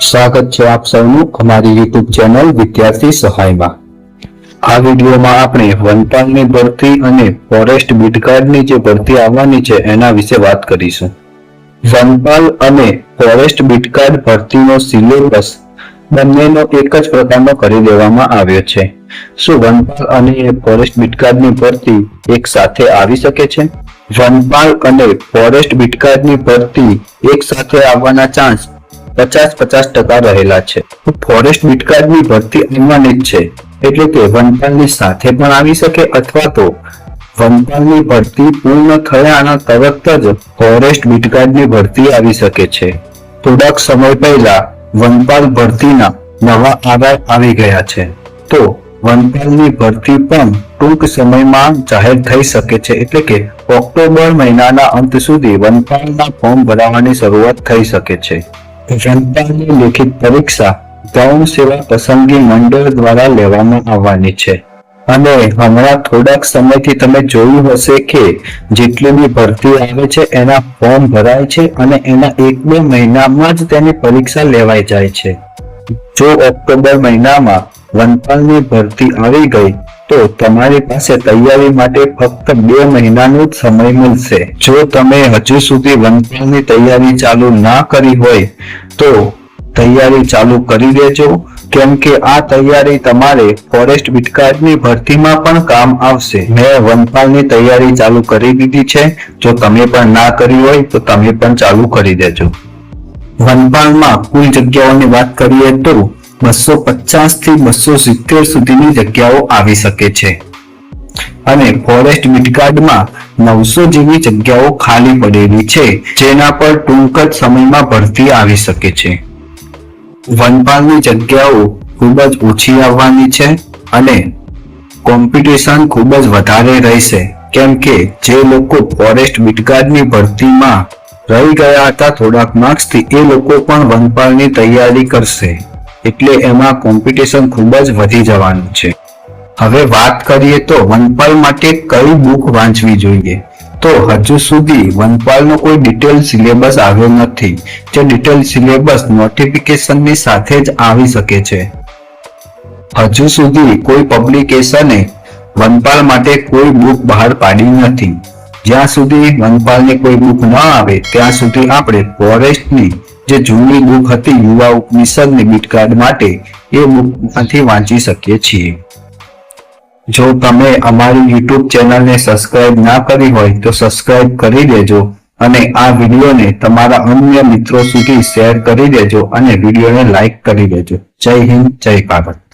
સ્વાગત છે આપ સૌનું અમારી યુટ્યુબ ચેનલ વિદ્યાર્થી સહાયમાં. આ વિડીયોમાં આપણે વનપાલની ભરતી અને ફોરેસ્ટ બીટગાર્ડની જે ભરતી આવવાની છે એના વિશે વાત કરીશું. વનપાલ અને ફોરેસ્ટ બીટગાર્ડ ભરતીનો સિલેબસ બંનેનો એક જ પ્રકારનો કરી દેવામાં આવ્યો છે. શું વનપાલ અને ફોરેસ્ટ બીટગાર્ડની ભરતી એક સાથે આવી શકે છે? વનપાલ અને ફોરેસ્ટ બીટગાર્ડની ભરતી એક સાથે આવવાના ચાન્સ પચાસ પચાસ ટકા રહેલા છે. ફોરેસ્ટ બીટગાર્ડની ભરતી આવવાની છે. એટલે કે વનપાલની સાથે પણ આવી શકે અથવા તો વનપાલની ભરતી પૂર્ણ થયાના તરત જ ફોરેસ્ટ બીટગાર્ડની ભરતી આવી શકે છે. થોડાક સમય પહેલા વનપાલ ભરતીના નવા આધાર આવી ગયા છે. તો વનપાલની ભરતી પણ ટૂંક સમયમાં જાહેર થઈ શકે છે. એટલે કે ઓક્ટોબર મહિનાના અંત સુધી વનપાલના ફોર્મ ભરાવાની શરૂઆત થઈ શકે છે. વનપાલની લેખિત પરીક્ષા ગૌણ સેવા પસંદગી મંડળ દ્વારા લેવામાં આવવાની છે. અને હમણાં થોડાક સમયથી તમે જોયું હશે કે જેટલી બી ભરતી આવે છે, એના ફોર્મ ભરાય છે અને એના એક બે મહિનામાં જ તેની પરીક્ષા લેવાઈ જાય છે. જો ઓક્ટોબર મહિનામાં વનપાલની ભરતી આવી ગઈ, તો તમારી પાસે તૈયારી માટે ફક્ત બે મહિનાનો જ સમય મળશે. જો તમે હજુ સુધી વનપાલની તૈયારી ચાલુ ના કરી હોય, તો તૈયારી ચાલુ કરી દેજો. કેમ કે આ તૈયારી તમારે ફોરેસ્ટ બીટગાર્ડની ભરતીમાં પણ કામ આવશે. મેં વનપાલની તૈયારી ચાલુ કરી દીધી છે. જો તમે પણ ના કરી હોય, તો તમે પણ ચાલુ કરી દેજો. વનપાલમાં કુલ જગ્યાઓની વાત કરીએ તો બસો પચાસથી બસો સિત્તેર સુધીની જગ્યાઓ આવી શકે છે. અને ફોરેસ્ટ મિટગાર્ડમાં નવસો જેવી જગ્યાઓ ખાલી પડેલી છે, જેના પર ટૂંક જ સમયમાં ભરતી આવી શકે છે. વનપાલની જગ્યાઓ ખૂબ જ ઓછી આવવાની છે અને કોમ્પિટિશન ખૂબ જ વધારે રહેશે, કેમ કે જે લોકો ફોરેસ્ટ મિટગાર્ડની ભરતીમાં રહી ગયા હતા, થોડાક માર્ક્સથી એ લોકો પણ વનપાલની તૈયારી કરશે. એટલે એમાં કોમ્પિટિશન ખૂબ જ વધી જવાનું છે. હવે વાત કરીએ તો વનપાલ માટે કઈ બુક વાંચવી જોઈએ? તો હજુ સુધી વનપાલનો કોઈ ડિટેલ સિલેબસ આવ્યો નથી, જે ડિટેલ સિલેબસ નોટિફિકેશનની સાથે જ આવી શકે છે. હજુ સુધી કોઈ પબ્લિકેશને વનપાલ માટે કોઈ બુક બહાર પાડી નથી. જ્યાં સુધી વનપાલની કોઈ બુક ન આવે, ત્યાં સુધી આપણે ફોરેસ્ટની જે જૂની બુક હતી યુવા ઉપનિષદની બીટકાર્ડ માટે, એ બુકમાંથી વાંચી શકીએ છીએ. જો તમે અમારી યુટ્યુબ ચેનલને સબસ્ક્રાઇબ ના કરી હોય, તો સબસ્ક્રાઇબ કરી દેજો અને આ વિડીયોને તમારા અન્ય મિત્રો સુધી શેર કરી દેજો અને વિડીયોને લાઈક કરી દેજો. જય હિન્દ, જય ભારત.